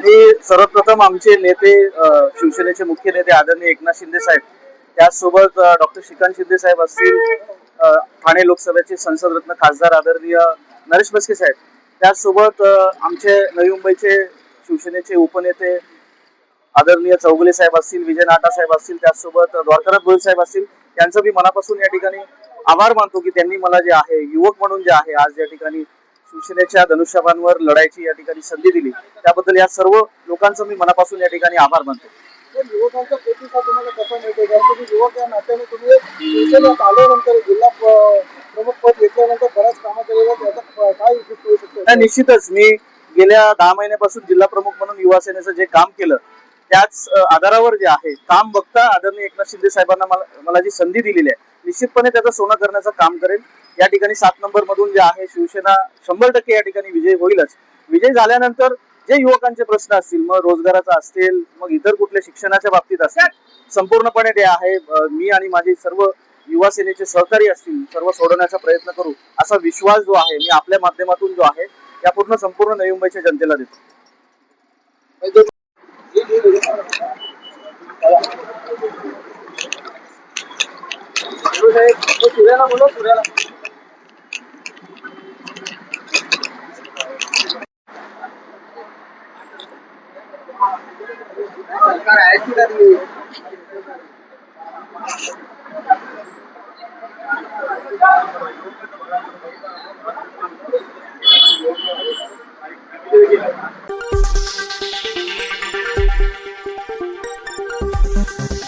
मी सर्वप्रथम आमचे नेते शिवसेनेचे मुख्य नेते आदरणीय एकनाथ शिंदे साहेब त्याचसोबत डॉक्टर श्रीकांत शिंदे साहेब असतील ठाणे लोकसभेचे संसद रत्न खासदार आदरणीय नरेश बसके साहेब. त्याचसोबत आमचे नवी मुंबईचे शिवसेनेचे उपनेते आदरणीय चौगुले साहेब असतील विजय नाटा साहेब असतील त्याचसोबत द्वारकानाथ गोयल साहेब असतील त्यांचं मी मनापासून या ठिकाणी आभार मानतो की त्यांनी मला जे आहे युवक म्हणून जे आहे आज या ठिकाणी शिवसेनेच्या धनुष्यबांवर लढायची या ठिकाणी संधी दिली. त्याबद्दल या सर्व लोकांचं मी मनापासून या ठिकाणी आभार मानतो. शिवसेनेत आल्यानंतर जिल्हा प्रमुख पद घेतल्यानंतर बऱ्याच कामं केलेल्या आहेत. याचा काय होऊ शकतो? नाही, निश्चितच. मी गेल्या दहा महिन्यापासून जिल्हा प्रमुख म्हणून युवा सेनेचं जे काम केलं त्याच अ, आधारावर जे आहे काम बघता आदरणीय एकनाथ शिंदे साहेबांना मला मला जी संधी दिलेली आहे निश्चितपणे त्याचं सोनं करण्याचं काम करेल. या ठिकाणी सात नंबर मधून जे आहे शिवसेना शंभर टक्के या ठिकाणी विजय होईलच. विजय झाल्यानंतर जे युवकांचे प्रश्न असतील मग रोजगाराचा असतील मग इतर कुठल्या शिक्षणाच्या बाबतीत असतील संपूर्णपणे ते आहे. अ, मी आणि माझे सर्व युवा सेनेचे सहकारी असतील सर्व सोडवण्याचा प्रयत्न करू असा विश्वास जो आहे मी आपल्या माध्यमातून जो आहे या पूर्ण संपूर्ण नवी मुंबईच्या जनतेला देतो. सूर्याला बोलो सूर्याला सरकार आहे की नाही? Thank